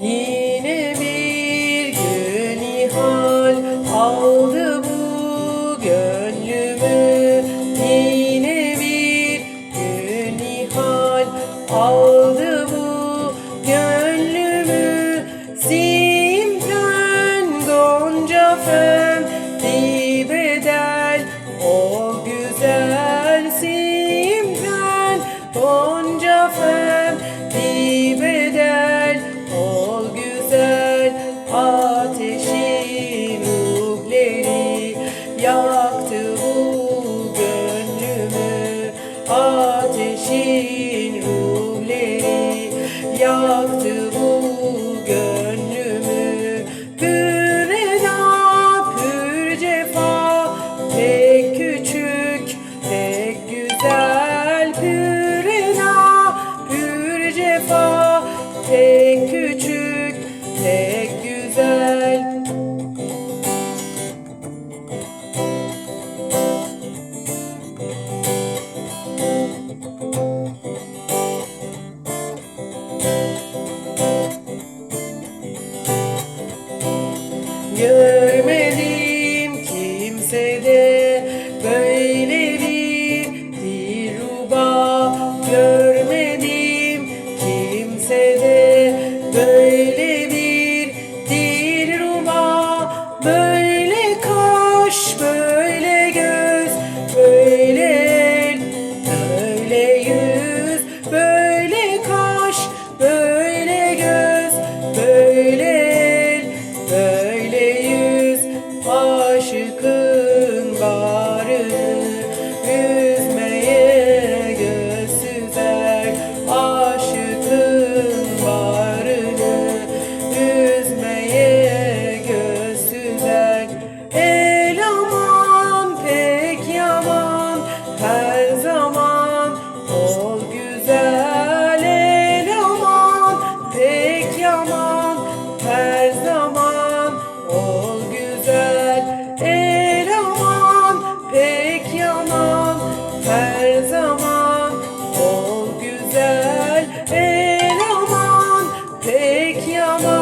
Yine bir gün ihal aldı bu gönlümü. Yine bir gün ihal aldı bu gönlümü. Simten gonca fem dibeder o güzel. Simten gonca fem yaktı bu gönlümü. Ateşin ruhleri yaktı bu gönlümü. Pür eda pür cefa pek küçük pek güzel. Pür eda pür cefa pek küçük Görmedim kimsede böyle bir diruba. Görmedim kimsede böyle bir diruba. Böyle your mind.